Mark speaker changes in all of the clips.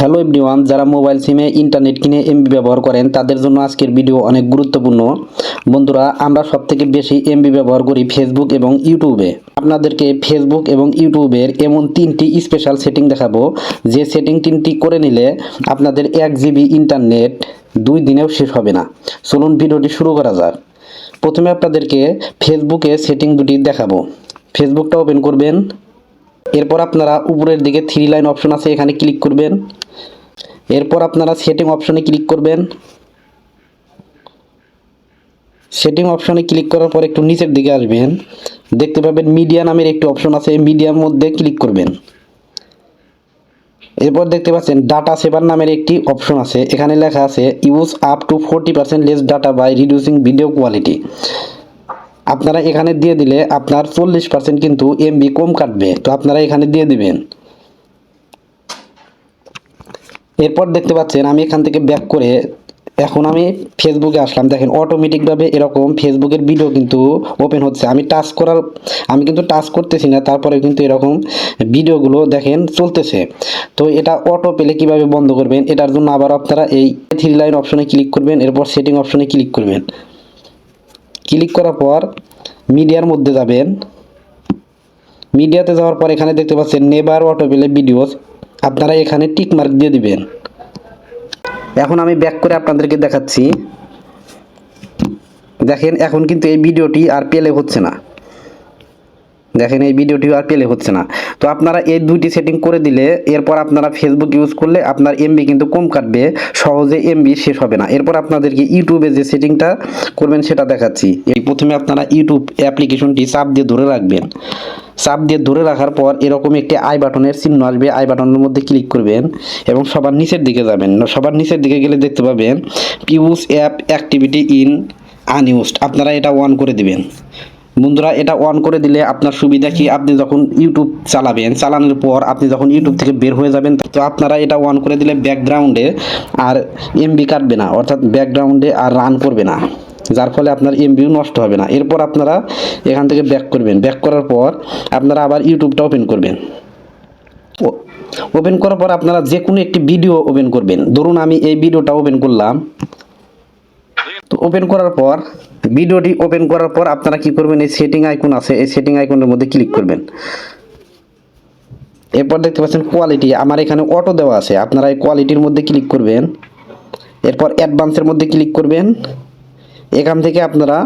Speaker 1: Hello everyone, যারা mobile সিমে internet কিনে এমবি ব্যবহার করেন, তাদের জন্য আজকের ভিডিও অনেক গুরুত্বপূর্ণ। বন্ধুরা, আমরা সব থেকে বেশি এমবি ব্যবহার করি ফেসবুক এবং ইউটিউবে আপনাদেরকে ফেসবুক এবং ইউটিউবের এমন তিনটি স্পেশাল সেটিং দেখাবো। যে সেটিং তিনটি করে নিলে আপনাদের এক জিবি ইন্টারনেট দুই দিনেও শেষ হবে না। চলুন ভিডিওটি শুরু করা যাক। প্রথমে আপনাদেরকে ফেসবুকে সেটিং দুটি দেখাবো। ফেসবুকটা ওপেন করবেন। এরপর আপনারা উপরের দিকে থ্রি লাইন অপশন আছে, এখানে ক্লিক করবেন। এরপর আপনারা সেটিং অপশনে ক্লিক করবেন। সেটিং অপশনে ক্লিক করার পর একটু নিচের দিকে আসবেন। দেখতে পাবেন মিডিয়া নামের একটি অপশন আছে মিডিয়ার মধ্যে ক্লিক করবেন। এরপর দেখতে পাচ্ছেন ডাটা সেভার নামের একটি অপশন আছে। এখানে লেখা আছে use up to forty percent less data by reducing video quality আপনারা এখানে দিয়ে দিলে আপনার চল্লিশ পার্সেন্ট কিন্তু এমবি কম কাটবে। তো আপনারা এখানে দিয়ে দিবেন। এরপর দেখতে পাচ্ছেন আমি এখান থেকে ব্যাক করে এখন আমি ফেসবুকে আসলাম। দেখেন অটোমেটিকভাবে এরকম ফেসবুকের ভিডিও কিন্তু ওপেন হচ্ছে। আমি টাচ করার আমি কিন্তু টাচ করতেছি না, তারপরে কিন্তু এরকম ভিডিওগুলো দেখেন চলতেছে। তো এটা অটো পেলে কীভাবে বন্ধ করবেন? এটার জন্য আবার আপনারা এই থ্রি লাইন অপশনে ক্লিক করবেন, এরপর সেটিং অপশনে ক্লিক করবেন। ক্লিক করার পর মিডিয়ার মধ্যে যাবেন। মিডিয়াতে যাওয়ার পর এখানে দেখতে পাচ্ছেন নেবার অটো পেলে ভিডিওস আপনারা এখানে টিক মার্ক দিয়ে দিবেন। এখন আমি ব্যাক করে আপনাদেরকে দেখাচ্ছি। দেখেন, এখন কিন্তু এই ভিডিওটি আর পেলে হচ্ছে না। দেখেন, এই ভিডিওটি আর পেলে হচ্ছে না। তো আপনারা এই দুইটি সেটিং করে দিলে, এরপর আপনারা ফেসবুক ইউজ করলে আপনার এমবি কিন্তু কম কাটবে, সহজে এমবি শেষ হবে না। এরপর আপনাদেরকে ইউটিউবে যে সেটিংটা করবেন, সেটা দেখাচ্ছি। এই প্রথমে আপনারা ইউটিউব অ্যাপ্লিকেশনটি চাপ দিয়ে ধরে রাখবেন। চাপ দিয়ে ধরে রাখার পর এরকম একটি আই বাটনের চিহ্ন আসবে। আই বাটনের মধ্যে ক্লিক করবেন এবং সবার নিচের দিকে যাবেন। সবার নিচের দিকে গেলে দেখতে পাবেন pause app activity in unused আপনারা এটা অন করে দিবেন। বন্ধুরা, এটা অন করে দিলে আপনার সুবিধা কি? আপনি যখন ইউটিউব চালাবেন, চালানোর পর আপনি যখন ইউটিউব থেকে বের হয়ে যাবেন, তো আপনারা এটা অন করে দিলে ব্যাকগ্রাউন্ডে আর এমবি কাটবে না, অর্থাৎ ব্যাকগ্রাউন্ডে আর রান করবে না, যার ফলে আপনার এমবিও নষ্ট হবে না। এরপর আপনারা এখান থেকে ব্যাক করবেন। ব্যাক করার পর আপনারা আবার ইউটিউবটা ওপেন করবেন। ওপেন করার পর আপনারা যে কোনো একটি ভিডিও ওপেন করবেন। ধরুন আমি এই ভিডিওটা ওপেন করলাম। ওপেন করার পর, ভিডিওটি ওপেন করার পর আপনারা কি করবেন? এই সেটিং আইকন আছে, এই সেটিং আইকনের মধ্যে ক্লিক করবেন। এরপর দেখতে পাচ্ছেন কোয়ালিটি আমার এখানে অটো দেওয়া আছে। আপনারা এই কোয়ালিটির মধ্যে ক্লিক করবেন। এরপর অ্যাডভান্সের মধ্যে ক্লিক করবেন। এখান থেকে আপনারা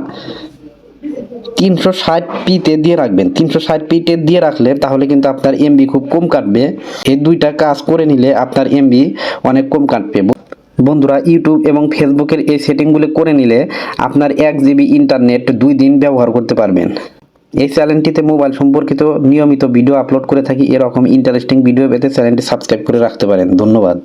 Speaker 1: তিনশো ষাট পিতে দিয়ে রাখবেন। তিনশো ষাট পিতে দিয়ে রাখলে তাহলে কিন্তু আপনার এমবি খুব কম কাটবে। এই দুইটা কাজ করে নিলে আপনার এমবি অনেক কম কাটবে। বন্ধুরা ইউটিউব এবং ফেসবুকের এই সেটিংগুলি করে নিলে আপনার এক জিবি ইন্টারনেট দুই দিন ব্যবহার করতে পারবেন। এই চ্যানেলটিতে মোবাইল সম্পর্কিত নিয়মিত ভিডিও আপলোড করে থাকি, এরকম ইন্টারেস্টিং ভিডিও পেতে চ্যানেলটি সাবস্ক্রাইব করে রাখতে পারেন। ধন্যবাদ।